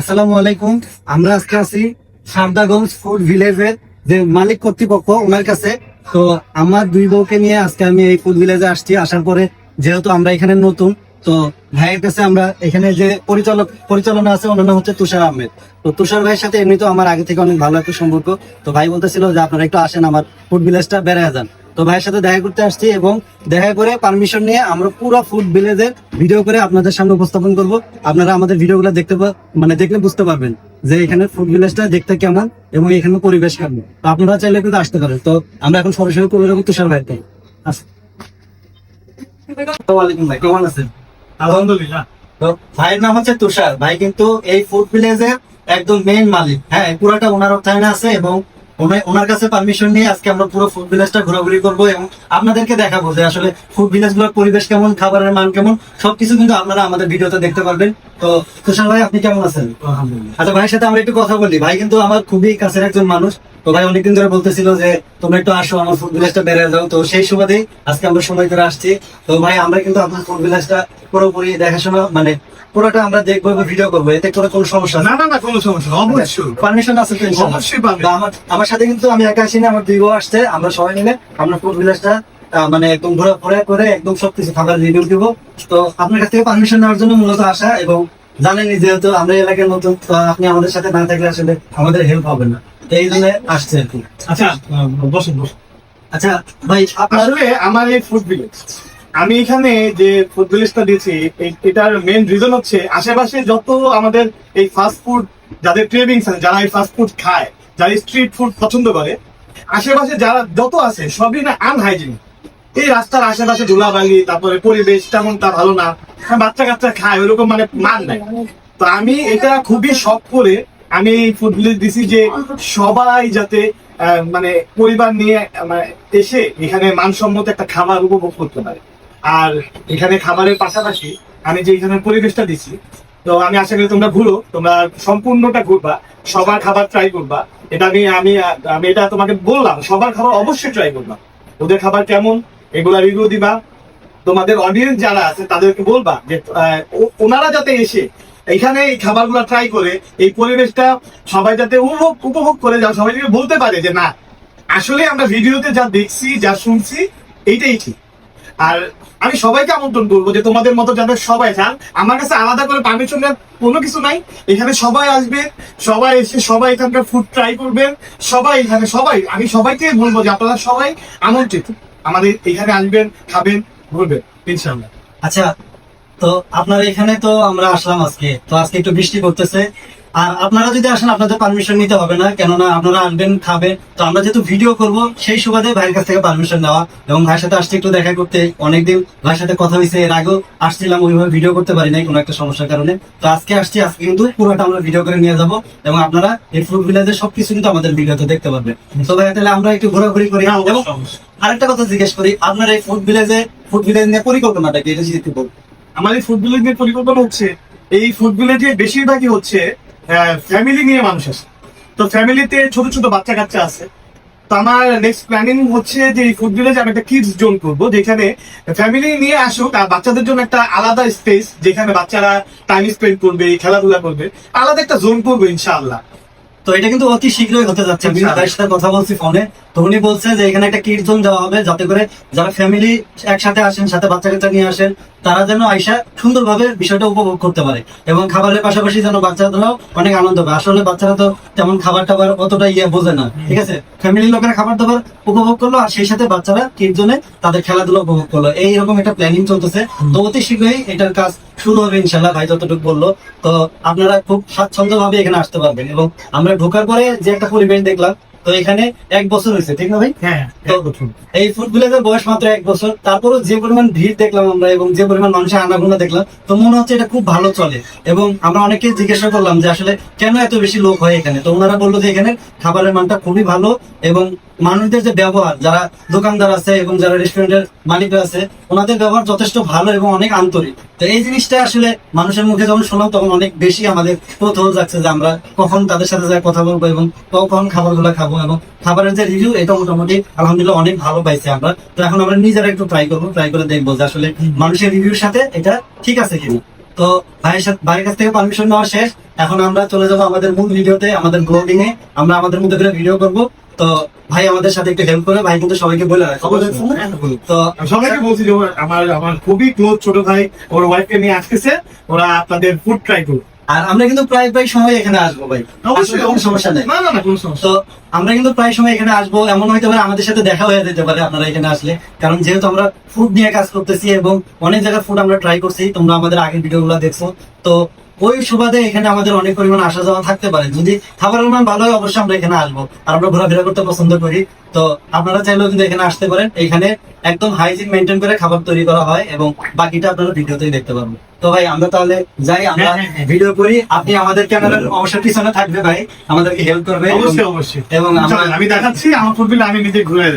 আসসালামু আলাইকুম। আমরা আজকে আছি সারদাগঞ্জ ফুড ভিলেজের যে মালিক কর্তৃপক্ষ, ওনার কাছে। তো আমার দুই বউকে নিয়ে আজকে আমি এই ফুড ভিলেজে আসছি। আসার পরে যেহেতু আমরা এখানে নতুন, তো ভাইয়ের কাছে আমরা এখানে যে পরিচালক, পরিচালনা আছে, ওনার নাম হচ্ছে তুষার আহমেদ। তো তুষার ভাইয়ের সাথে এমনি তো আমার আগে থেকে অনেক ভালো একটা সম্পর্ক। তো ভাই বলতেছিল যে আপনারা একটু আসেন, আমার ফুড ভিলেজটা বেড়ায় যান। তো ভাইয়ের সাথে দেখা করতে আসছি এবং দেখা করে পারমিশন নিয়ে আমরা পুরো ফুড ভিলেজের ভিডিও করে আপনাদের সামনে উপস্থাপন করব। আপনারা আমাদের ভিডিওগুলো দেখতে মানে দেখলে বুঝতে পারবেন যে এখানে ফুড ভিলেজটা দেখতে কেমন এবং এখানে পরিবেশ কেমন। তো আপনারা চাইলে কিন্তু আসতে পারেন। তো আমরা এখন সরাসরি করে দেবো তুষার ভাই কেমন আছেন? আলহামদুলিল্লাহ। তো ভাইয়ের নাম হচ্ছে তুষার। ভাই কিন্তু এই ফুড ভিলেজের একদম মেইন মালিক। হ্যাঁ পুরাটা ওনার অর্থায়নে আছে এবং ওনার কাছে পারমিশন নিয়ে আজকে আমরা পুরো ফুড ভিলেজটা ঘোরাঘুরি করব এবং আপনাদেরকে দেখাবো যে আসলে ফুড ভিলেজগুলোর পরিবেশ কেমন খাবারের মান কেমন সবকিছু কিন্তু আপনারা আমাদের ভিডিওতে দেখতে পারবেন। তো তুষার ভাই আপনি কেমন আছেন? আচ্ছা ভাইয়ের সাথে আমরা একটু কথা বলি। ভাই কিন্তু আমার খুবই কাছের একজন মানুষ। তো ভাই অনেকদিন ধরে বলতেছিল যে তোমরা একটু আসো আমার ফুড ভিলেজটা বেড়ে যাও। তো সেই সুবাদেই আজকে আমরা সময় করে আসছি। তো ভাই আমরা কিন্তু আপনার ফুড ভিলেজটা পুরোপুরি দেখাশোনা মানে পুরোটা আমরা দেখব ভিডিও করব। এতে করে কোনো সমস্যা না না না কোনো সমস্যা অবশ্যই। পারমিশন আছে তো অবশ্যই পাবে আমার আমার সাথে কিন্তু আমি একা আসিনি আমার দুই বউ আসছে আমরা সবাই মিলে। আমরা ফুড ভিলেজটা মানে একদম ঘোরা ঘোরা করে একদম সবকিছু খাবার রিভিউ দিব। তো আপনার কাছ থেকে পারমিশন নেওয়ার জন্য মূলত আসা এবং জানেনই যেহেতু আমরা এলাকার নতুন আপনি আমাদের সাথে না থাকলে আসলে আমাদের হেল্প হবে না। এই জন্য আসছে আর কি। আচ্ছা বসুন বসুন। আচ্ছা ভাই আপনার আসলে আমার এই ফুড ভিলেজ আমি এখানে যে ফুড ভিলেজটা দিয়েছি এটার মেন রিজন হচ্ছে আশেপাশে যত আমাদের এই ফাস্ট ফুড যাদের ক্রেভিংস আছে, যারা এই ফাস্ট ফুড খায়, যারা স্ট্রিট ফুড পছন্দ করে, আশেপাশে যারা যত আছে, সবই না আনহাইজিনিক এই রাস্তার আশেপাশে ধুলাবালি, তারপরে পরিবেশ তেমন তা ভালো না। বাচ্চা কাচ্চা খায়, ওরকম মানে মান নাই। তো আমি এটা খুবই শখ করে আমি এই ফুড ভিলেজ দিছি যে সবাই যাতে মানে পরিবার নিয়ে মানে এসে এখানে মানসম্মত একটা খাবার উপভোগ করতে পারে। আর এখানে খাবারের পাশাপাশি আমি যে এখানে পরিবেশটা দিছি, তো আমি আশা করি তোমরা ঘুরো, তোমরা সম্পূর্ণটা ঘুরবা, সবার খাবার ট্রাই করবা। এটা আমি আমি আমি এটা তোমাকে বললাম, সবার খাবার অবশ্যই ট্রাই করবা। ওদের খাবার কেমন, এগুলা রিভিউ দিবা। তোমাদের অডিয়েন্স যারা আছে, তাদেরকে বলবা যে ওনারা যাতে এসে এখানে এই খাবারগুলো ট্রাই করে, এই পরিবেশটা সবাই যাতে উপভোগ উপভোগ করে যা সবাই বলতে পারে যে, না, আসলে আমরা ভিডিওতে যা দেখছি, যা শুনছি, এইটাই ঠিক। আর আমি সবাইকে আমন্ত্রণ করব যে তোমাদের মতো যাদের সবাই চান আমার কাছে আলাদা করে পারমিশন কোনো কিছু নাই। এখানে সবাই আসবে সবাই এসে সবাই এখানকার ফুড ট্রাই করবেন, সবাই এখানে সবাই, আমি সবাইকে বলব যে আপনারা সবাই আমন্ত্রিত। আমাদের এখানে আসবেন, খাবেন, ঘুরবেন ইনশাল্লাহ আচ্ছা তো আপনার এখানে তো আমরা আসলাম আজকে। তো আজকে একটু বৃষ্টি করতেছে আর আপনারা যদি আসেন আপনাদের পারমিশন নিতে হবে না কেননা আপনারা আসবেন খাবেন। তো আমরা যেহেতু ভিডিও করব সেই সুবাদে ভাইয়ের কাছ থেকে পারমিশন নেওয়া। এবং ভাইয়ের সাথে আসতে একটু দেখা করতে। অনেকদিন ভাইয়ের সাথে কথা হয়েছে এর আগেও আসছিলাম ওইভাবে ভিডিও করতে পারি নাই কোনো একটা সমস্যার কারণে। তো আজকে আসছি আজকে কিন্তু পুরোটা আমরা ভিডিও করে নিয়ে যাব। এবং আপনারা এই ফুড ভিলেজের সবকিছু কিন্তু আমাদের ভিডিওতে দেখতে পারবেন। তো ভাই তাহলে আমরা একটু ঘোরাঘুরি করি। এবং আরেকটা কথা জিজ্ঞেস করি আপনার এই ফুড ভিলেজে ফুড ভিলেজ নিয়ে পরিকল্পনাটা কি? এটা যদি একটু বলুন। আমার এই ফুড ভিলেজের পরিকল্পনা হচ্ছে এই ফুড ভিলেজে বেশিরভাগই হচ্ছে ফ্যামিলি নিয়ে মানুষ আছে। তো ফ্যামিলিতে ছোট ছোট বাচ্চা কাচ্চা আছে। তো আমার নেক্সট প্ল্যানিং হচ্ছে যে ফুড ভিলেজ আমি একটা কিডস জোন করব, যেখানে ফ্যামিলি নিয়ে আসুক আর বাচ্চাদের জন্য একটা আলাদা স্পেস যেখানে বাচ্চারা টাইম স্পেন্ড করবে, খেলাধুলা করবে। আলাদা একটা জোন করব, ইনশাআল্লাহ। তো এটা কিন্তু অতি শীঘ্রই হতে যাচ্ছে। আমি ইনশাআল্লাহ। ভাইয়ের সাথে কথা বলছি ফোনে। তো উনি বলছে যে এখানে একটা কিড জোন দেওয়া হবে যাতে করে যারা ফ্যামিলি একসাথে আসেন সাথে বাচ্চা কাচ্চা নিয়ে আসেন তারা যেন আইসা সুন্দরভাবে বিষয়টা উপভোগ করতে পারে এবং খাবারের পাশাপাশি যেন বাচ্চাদেরও অনেক আনন্দ পায়। আসলে বাচ্চারা তো তেমন খাবার টাবার অতটা ইয়ে বোঝে না। ঠিক আছে? ফ্যামিলির লোকেরা খাবার দাবার উপভোগ করল আর সেই সাথে বাচ্চারা কিড জোনে তাদের খেলাধুলা উপভোগ করল। এইরকম একটা প্ল্যানিং চলতেছে। তো অতি শীঘ্রই এটার কাজ শুরু হবে ইনশাল্লাহ, ভাই যতটুকু বলল। তো আপনারা খুব স্বাচ্ছন্দ্য ভাবে এখানে আসতে পারবেন এবং আমরা ঢোকার পরে যে একটা পরিবেশ দেখলাম তো এখানে এক বছর হয়েছে ঠিক না ভাই? হ্যাঁ এই ফুড ভিলেজের বয়স মাত্র এক বছর তারপরও যে পরিমাণ ভিড় দেখলাম আমরা এবং যে পরিমাণ মানুষের আনাগোনা দেখলাম তো মনে হচ্ছে এটা খুব ভালো চলে। এবং আমরা অনেকে জিজ্ঞাসা করলাম যে আসলে কেন এত বেশি লোক হয় এখানে? তো ওনারা বলল যে এখানে খাবারের মানটা খুবই ভালো এবং মানুষদের যে ব্যবহার যারা দোকানদার আছে এবং যারা রেস্টুরেন্টের মালিকরা আছে ওনাদের ব্যবহার যথেষ্ট ভালো এবং অনেক আন্তরিক। তো এই জিনিসটা আসলে মানুষের মুখে যখন শোনাম তখন অনেক বেশি আমাদের কৌতূহল যাচ্ছে যে আমরা কখন তাদের সাথে যায় কথা বলব এবং কখন খাবারগুলো খাব। এবং খাবারের যে রিভিউ এটা মোটামুটি আলহামদুলিল্লাহ অনেক ভালো পাইছি আমরা। তো এখন আমরা নিজেরা একটু ট্রাই করব ট্রাই করে দেখব যে আসলে মানুষের রিভিউর সাথে এটা ঠিক আছে কিনা। তো ভাইয়ের সাথে ভাইয়ের কাছ থেকে পারমিশন নেওয়া শেষ। এখন আমরা চলে যাব আমাদের মূল ভিডিওতে আমাদের ব্লগিং এ আমরা আমাদের মধ্যে করে ভিডিও করব। তো ভাই আমাদের সাথে একটু হেল্প করে ভাই কিন্তু সবাইকে বলে রাখে। তো সবাইকে বলছি যে আমার আমার খুবই ক্লোজ ছোট ভাই ওর ওয়াইফকে নিয়ে আসতেছে। ওরা আপনাদের ফুড ট্রাই করবে আর আমরা কিন্তু প্রায় প্রায় সময় এখানে আসব ভাই। অবশ্যই কোনো সমস্যা নেই। না না না কোনো সমস্যা তো আমরা কিন্তু প্রায় সময় এখানে আসব। এমন হইতে পারে আমাদের সাথে দেখা হয়ে যেতে পারে আপনারা এখানে আসলে। কারণ যেহেতু আমরা ফুড নিয়ে কাজ করতেছি এবং অনেক জায়গায় ফুড আমরা ট্রাই করছি তোমরা আমাদের আগের ভিডিও গুলো দেখছ। তো ওই সুবাদে এখানে আমাদের অনেক পরিমাণ আসা যাওয়া থাকতে পারে। যদি খাবারের মান ভালো হয় অবশ্যই আমরা এখানে আসব। আর আমরা ঘোরাফেরা করতে পছন্দ করি। তো আপনারা চাইলেও কিন্তু এখানে আসতে পারেন। এখানে একদম হাইজিন মেনটেন করে খাবার তৈরি করা হয় এবং বাকিটা আপনারা ভিডিওতেই দেখতে পারবেন। তো ভাই আমরা তাহলে যাই আমরা হ্যাঁ, হ্যাঁ, হ্যাঁ। ভিডিও করি। আপনি আমাদের ক্যামেরার অবশ্যই পিছনে থাকবে ভাই। আমাদেরকে হেল্প করবে। অবশ্যই অবশ্যই। এবং আমি দেখাচ্ছি আমার ফুড বিল আমি নিজে ঘুরে